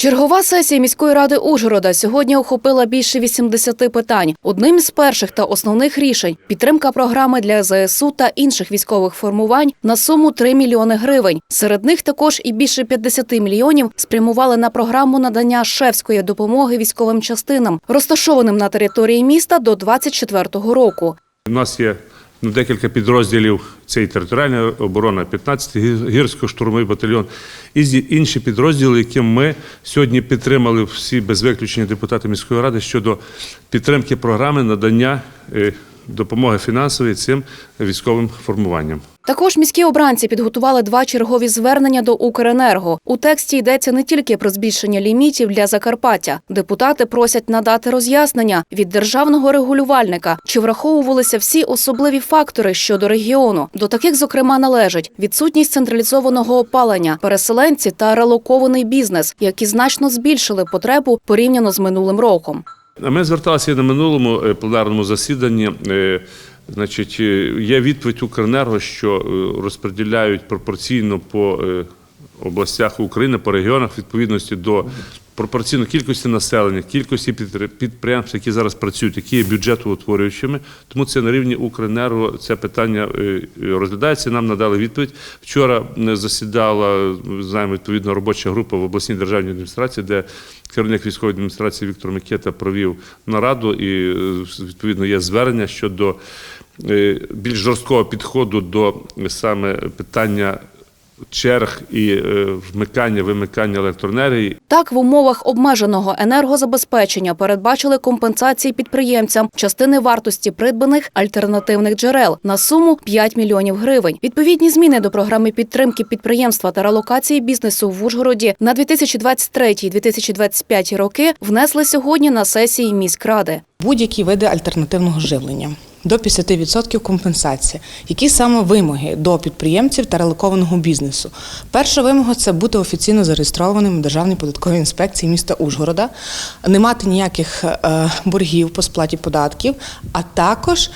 Чергова сесія міської ради Ужгорода сьогодні охопила більше 80 питань. Одним із перших та основних рішень підтримка програми для ЗСУ та інших військових формувань на суму 3 мільйони гривень. Серед них також і більше 50 мільйонів спрямували на програму надання шефської допомоги військовим частинам, розташованим на території міста до 24-го року. У нас є ну, декілька підрозділів. цієї територіальної оборони, оборона, 15-й гірсько-штурмовий батальйон, і інші підрозділи, які ми сьогодні підтримали всі без виключення депутати міської ради щодо підтримки програми надання е, допомоги фінансової цим військовим формуванням. Також міські обранці підготували два чергові звернення до Укренерго. У тексті йдеться не тільки про збільшення лімітів для Закарпаття. Депутати просять надати роз'яснення від державного регулювальника, чи враховувалися всі особливі фактори щодо регіону. До таких, зокрема, належать відсутність централізованого опалення, переселенці та релокований бізнес, які значно збільшили потребу порівняно з минулим роком. Ми зверталися на минулому е, пленарному засіданні. Значить, е, є відповідь Укренерго, що е, розподіляють пропорційно по е, областях України, по регіонах, відповідності до пропорційно кількості населення, кількості підпри- підприємств, які зараз працюють, які є бюджетоутворюючими. Тому це на рівні Укренерго це питання е, розглядається. Нам надали відповідь. Вчора е, засідала знаємо відповідно робоча група в обласній державній адміністрації, де керівник військової адміністрації Віктор Микета провів нараду, і е, відповідно є звернення щодо е, більш жорсткого підходу до е, саме питання черг і е, вмикання, вимикання електроенергії Так, в умовах обмеженого енергозабезпечення передбачили компенсації підприємцям частини вартості придбаних альтернативних джерел на суму 5 мільйонів гривень. Відповідні зміни до програми підтримки підприємства та релокації бізнесу в Ужгороді на 2023-2025 роки внесли сьогодні на сесії міськради. Будь-які види альтернативного живлення. До 50% компенсація. Які саме вимоги до підприємців та релокованого бізнесу? Перша вимога це бути офіційно зареєстрованим в Державній податковій інспекції міста Ужгорода, не мати ніяких е, боргів по сплаті податків, а також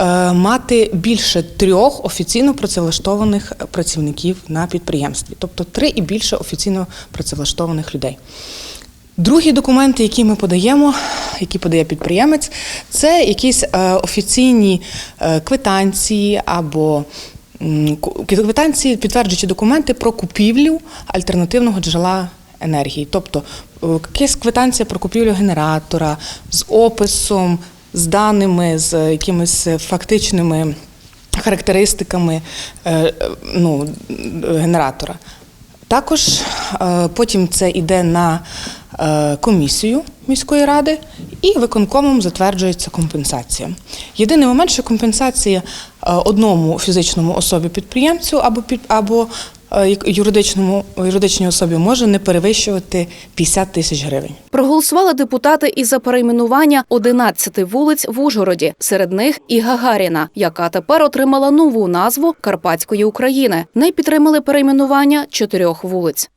е, мати більше трьох офіційно працевлаштованих працівників на підприємстві, тобто три і більше офіційно працевлаштованих людей. Другі документи, які ми подаємо, які подає підприємець, це якісь е, офіційні е, квитанції або квитанції, підтверджуючи документи про купівлю альтернативного джерела енергії. Тобто е, якась квитанція про купівлю генератора з описом, з даними, з якимись фактичними характеристиками ну, генератора. Також потім це йде на комісію міської ради і виконкомом затверджується компенсація. Єдиний момент, що компенсація е, одному фізичному особі підприємцю або під або е, юридичному юридичній особі може не перевищувати 50 тисяч гривень. Проголосували депутати і за перейменування 11 вулиць в Ужгороді. Серед них і Гагаріна, яка тепер отримала нову назву Карпатської України. Не підтримали перейменування чотирьох вулиць.